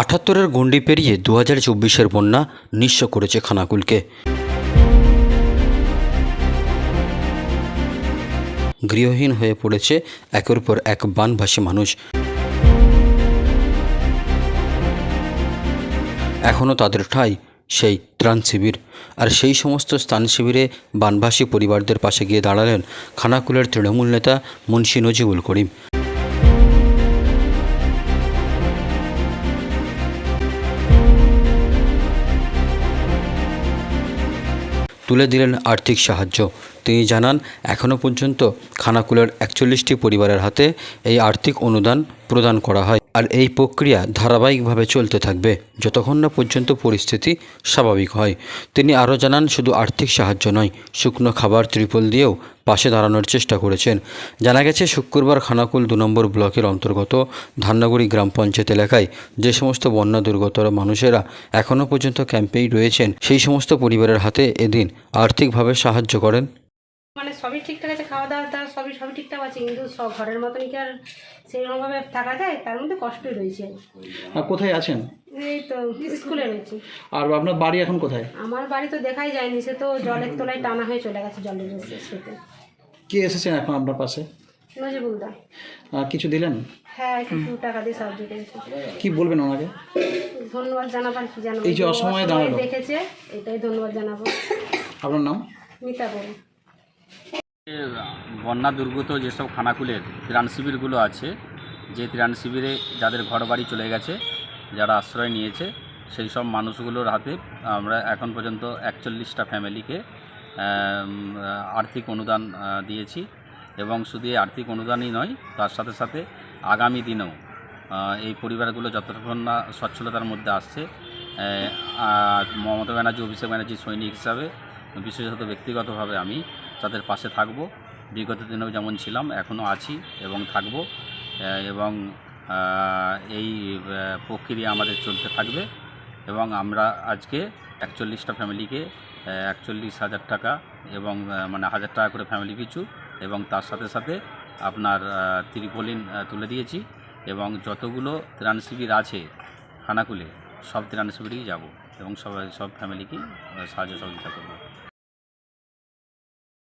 আটাত্তরের গণ্ডি পেরিয়ে দু হাজার চব্বিশের বন্যা নিঃস্ব করেছে খানাকুলকে। গৃহহীন হয়ে পড়েছে একের পর এক বানভাসী মানুষ। এখনও তাদের ঠাঁই সেই ত্রাণ শিবির। আর সেই সমস্ত স্থান শিবিরে বানভাসী পরিবারদের পাশে গিয়ে দাঁড়ালেন খানাকুলের তৃণমূল নেতা মুন্সি নজিবুল করিম। তুলে দিলেন আর্থিক সাহায্য। তিনি জানান, এখনও পর্যন্ত খানাকুলের একচল্লিশটি পরিবারের হাতে এই আর্থিক অনুদান প্রদান করা হয় আর এই প্রক্রিয়া ধারাবাহিকভাবে চলতে থাকবে যতক্ষণ না পর্যন্ত পরিস্থিতি স্বাভাবিক হয়। তিনি আরও জানান, শুধু আর্থিক সাহায্য নয়, শুকনো খাবার ত্রিপল দিয়েও পাশে দাঁড়ানোর চেষ্টা করেছেন। জানা গেছে, শুক্রবার খানাকুল দু নম্বর ব্লকের অন্তর্গত ধান্নাগুড়ি গ্রাম পঞ্চায়েত এলাকায় যে সমস্ত বন্যা দুর্গতর মানুষেরা এখনও পর্যন্ত ক্যাম্পেই রয়েছেন, সেই সমস্ত পরিবারের হাতে এদিন আর্থিকভাবে সাহায্য করেন। মানে সবই ঠিকঠাক আছে খাওয়া দাওয়া দাওয়া সবই সবই ঠিকঠাক আছে কিন্তু সব ঘরের মতন কি আর সেরকমভাবে থাকা যায়? তার মধ্যে কষ্টই রয়েছে। আর কোথায় আছেন? এই তো স্কুলে রয়েছে। আর আপনার বাড়ি এখন কোথায়? আমার বাড়ি তো দেখাই যায়নি সে তো জলের তলায় টানা হয়ে চলে গেছে জলের সেতে কে এসেছেন এখন আপনার পাশে? নজিবুলদা আর কিছু দিলেন? হ্যাঁ কিছু টাকা দিয়ে সাহায্য করেছে। কি বলবেন ওনাকে? ধন্যবাদ জানাবার কি জানাব। এই যে অসময়ে দাঁড়াল। দেখেছে এটাই ধন্যবাদ জানাব। আপনার নাম? মিতা বলে বন্যা দুর্গত যেসব খানাকুলের ত্রাণ শিবিরগুলো আছে, যে ত্রাণ শিবিরে যাদের ঘর বাড়ি চলে গেছে, যারা আশ্রয় নিয়েছে, সেই সব মানুষগুলোর হাতে আমরা এখন পর্যন্ত একচল্লিশটা ফ্যামিলিকে আর্থিক অনুদান দিয়েছি। এবং শুধু এই আর্থিক অনুদানই নয়, তার সাথে সাথে আগামী দিনেও এই পরিবারগুলো যতক্ষণ না সচ্ছলতার মধ্যে আসছে মমতা ব্যানার্জি, অভিষেক ব্যানার্জি সৈনিক হিসাবে বিশেষত ব্যক্তিগতভাবে আমি তাদের পাশে থাকব। বিগত দিনেও যেমন ছিলাম, এখনও আছি এবং থাকব। এবং এই প্রক্রিয়া আমাদের চলতে থাকবে এবং আমরা আজকে একচল্লিশটা ফ্যামিলিকে একচল্লিশ হাজার টাকা এবং মানে হাজার টাকা করে ফ্যামিলি পিছু এবং তার সাথে সাথে আপনার ত্রিপলিন তুলে দিয়েছি এবং যতগুলো ত্রাণ শিবির আছে, খানাকুলে সব ত্রাণ শিবিরেই যাব। এবং সবাই সব ফ্যামিলিকেই আহ, সাহায্য সহযোগিতা করব।